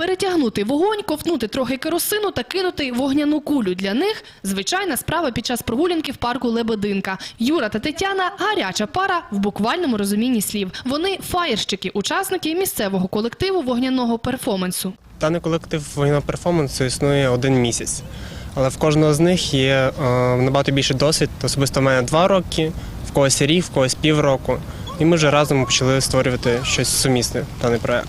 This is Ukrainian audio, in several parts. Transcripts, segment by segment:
Перетягнути вогонь, ковтнути трохи керосину та кинути вогняну кулю. Для них звичайна справа під час прогулянки в парку Лебединка. Юра та Тетяна – гаряча пара в буквальному розумінні слів. Вони фаєрщики, учасники місцевого колективу вогняного перформансу. Даний колектив воєнного перформансу існує один місяць, але в кожного з них є е, набагато більший досвід. Особисто в мене два роки, в когось рік, в когось півроку. І ми вже разом почали створювати щось сумісне, даний проект.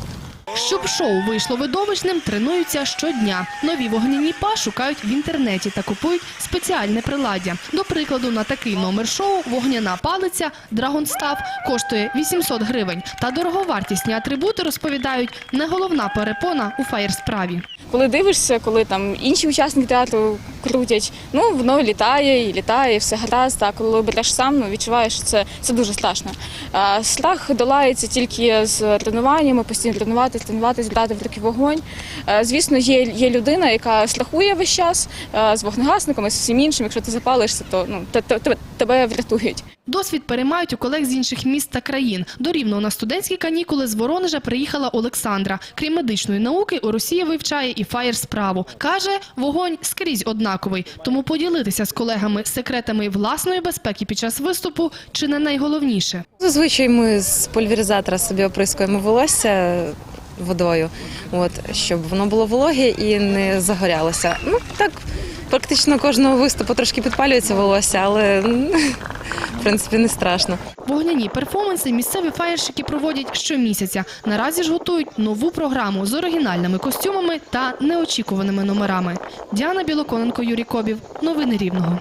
Щоб шоу вийшло видовищним, тренуються щодня. Нові вогняні па шукають в інтернеті та купують спеціальне приладдя. До прикладу, на такий номер шоу вогняна палиця Драгонстав коштує 800 гривень. Та дороговартісні атрибути розповідають не головна перепона у фаєр-справі. Коли дивишся, коли там інші учасники театру крутять, ну воно літає і літає, все гаразд. А коли береш сам, ну відчуваєш, що це, це дуже страшно. Страх долається тільки з тренуваннями, постійно тренуватись, тренуватись, брати в руки вогонь. Звісно, є, є людина, яка страхує весь час з вогнегасниками, з всім іншим. Якщо ти запалишся, то ну те- те- тебе, тебе врятують. Досвід переймають у колег з інших міст та країн. До Рівного на студентські канікули з Воронежа приїхала Олександра. Крім медичної науки, у Росії вивчає і фаєр-справу. Каже, вогонь скрізь однаковий, тому поділитися з колегами секретами власної безпеки під час виступу чи не найголовніше. Зазвичай ми з пульверизатора собі оприскуємо волосся водою, от, щоб воно було вологе і не загорялося. Ну так, практично кожного виступу трошки підпалюється волосся, але в принципі не страшно. Вогняні перформанси місцеві фаєрщики проводять щомісяця. Наразі ж готують нову програму з оригінальними костюмами та неочікуваними номерами. Діана Білоконенко, Юрій Кобів. Новини Рівного.